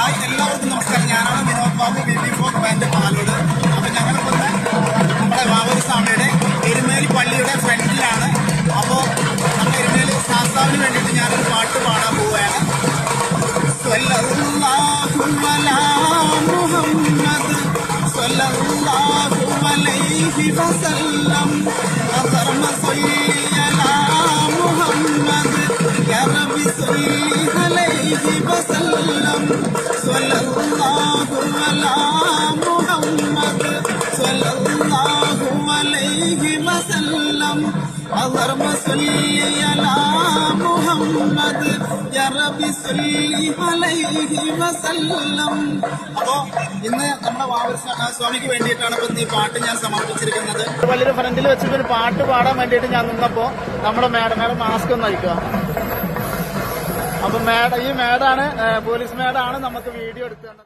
hi എല്ലാവർക്കും നമസ്കാരം ഞാനാണ് Vinod Babu B B four band Palode അപ്പൊ ഞങ്ങളിപ്പോൾ നമ്മുടെ വാവൂർ സ്വാമിയുടെ എരുമേലി പള്ളിയുടെ ഫ്രണ്ടിലാണ് അപ്പോൾ നമ്മുടെ എരുമേലി ശാസ്താവിന് വേണ്ടിയിട്ട് ഞാനൊരു പാട്ട് പാടാൻ പോവുകയാണ് സ്വല്ലല്ലാഹു അലാ മുഹമ്മദ് സ്വല്ലല്ലാഹു അലൈഹി വസല്ലം اللهم صل على محمد يا رب صل عليه وسلم اللهم صل على محمد يا رب صل عليه وسلم അപ്പോ ഇന്ന് നമ്മുടെ വാവർ സ്വാമിക്ക് വേണ്ടിയിട്ടാണ് ഇപ്പൊ ഈ പാട്ട് ഞാൻ സമർപ്പിച്ചിരിക്കുന്നത് പള്ളിയുടെ ഫ്രണ്ടിൽ വെച്ചിട്ട് ഒരു പാട്ട് പാടാൻ വേണ്ടിയിട്ട് ഞാൻ നിന്നപ്പോ നമ്മുടെ മേഡം മേഡം മാസ്ക് ഒന്ന് അയക്കുക അപ്പൊ മേഡം ഈ മേഡാണ് പോലീസ് മേഡാണ് നമുക്ക് വീഡിയോ എടുത്തത്